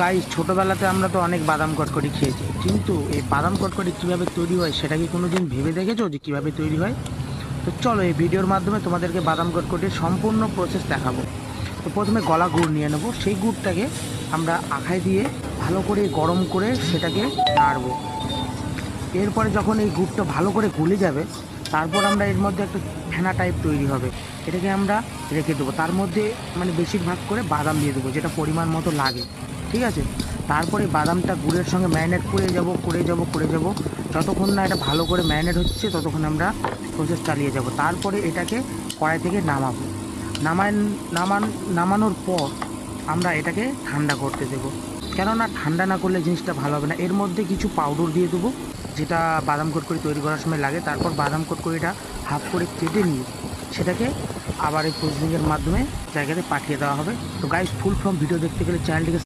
গাই ছোটোবেলাতে আমরা তো অনেক বাদাম কটকটি খেয়েছি। কিন্তু এই বাদাম কটকটি কীভাবে তৈরি হয় সেটা কি কোনো দিন ভেবে দেখেছ যে কীভাবে তৈরি হয়? তো চলো এই ভিডিওর মাধ্যমে তোমাদেরকে বাদাম কটকটির সম্পূর্ণ প্রসেস দেখাবো। তো প্রথমে গলা গুড় নিয়ে নেব। সেই গুড়টাকে আমরা আখায় দিয়ে ভালো করে গরম করে সেটাকে নাড়বো। এরপরে যখন এই গুড়টা ভালো করে গলে যাবে, তারপর আমরা এর মধ্যে একটা ফেনা টাইপ তৈরি হবে। এটাকে আমরা রেখে দেবো। তার মধ্যে মানে বেশিরভাগ করে বাদাম দিয়ে দেবো, যেটা পরিমাণ মতো লাগে। ঠিক আছে? তারপরে বাদামটা গুড়ের সঙ্গে ম্যারিনেট করে যাব করে যাব করে যাব। যতক্ষণ না এটা ভালো করে ম্যারিনেট হচ্ছে, ততক্ষণ আমরা প্রসেস চালিয়ে যাব। তারপরে এটাকে কড়াই থেকে নামাবো। নামান নামান, নামানোর পর আমরা এটাকে ঠান্ডা করতে দেবো। কেননা ঠান্ডা না করলে জিনিসটা ভালো হবে না। এর মধ্যে কিছু পাউডার দিয়ে দেবো, যেটা বাদাম কটকরি তৈরি করার সময় লাগে। তারপর বাদাম কটকরিটা হাফ করে কেটে নিয়ে সেটাকে আবার এই প্রসেসিংয়ের মাধ্যমে জায়গাতে পাঠিয়ে দেওয়া হবে। তো গাইস ফুল ফর্ম ভিডিও দেখতে গেলে চ্যানেলটিকে